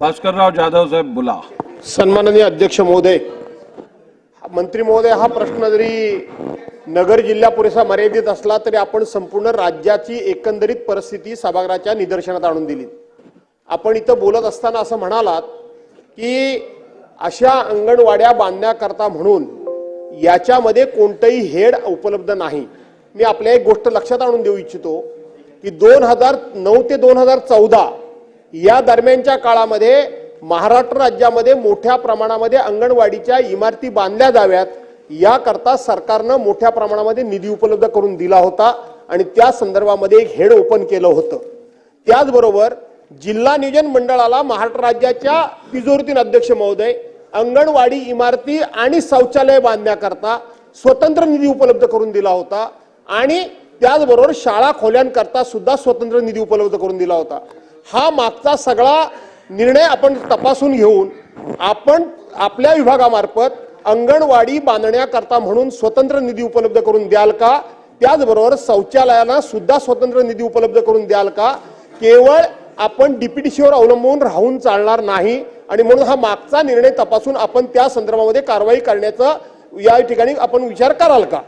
भास्करराव जाधव साहेब बोला. सन्माननीय अध्यक्ष महोदय मंत्री महोदय हा प्रश्न जरी नगर जिल्हा पुरेसा मर्यादित असला तरी आपण संपूर्ण राज्याची एकंदरीत परिस्थिती सभागृहाच्या निदर्शनात आणून दिली. आपण इथं बोलत असताना असं म्हणालात की अशा अंगणवाड्या बांधण्याकरता म्हणून याच्यामध्ये कोणतंही हेड उपलब्ध नाही. मी आपल्या एक गोष्ट लक्षात आणून देऊ इच्छितो की दोन हजार नऊ ते दोन हजार चौदा या दरम्यानच्या काळामध्ये महाराष्ट्र राज्यामध्ये मोठ्या प्रमाणामध्ये अंगणवाडीच्या इमारती बांधल्या जाव्यात. याकरता सरकारनं मोठ्या प्रमाणामध्ये निधी उपलब्ध करून दिला होता आणि त्या संदर्भामध्ये एक हेड ओपन केलं होतं. त्याचबरोबर जिल्हा नियोजन मंडळाला महाराष्ट्र राज्याच्या तिजोरीतील अध्यक्ष महोदय अंगणवाडी इमारती आणि शौचालय बांधण्याकरता स्वतंत्र निधी उपलब्ध करून दिला होता आणि त्याचबरोबर शाळा खोल्यांकरता सुद्धा स्वतंत्र निधी उपलब्ध करून दिला होता. हा मागचा सगळा निर्णय आपण तपासून घेऊन आपण आपल्या विभागामार्फत अंगणवाडी बांधण्याकरता म्हणून स्वतंत्र निधी उपलब्ध करून द्याल का? त्याचबरोबर शौचालयांना सुद्धा स्वतंत्र निधी उपलब्ध करून द्याल का? केवळ आपण डीपीटीसीवर अवलंबून राहून चालणार नाही आणि म्हणून हा मागचा निर्णय तपासून आपण त्या संदर्भामध्ये कारवाई करण्याचा या ठिकाणी आपण विचार कराल का?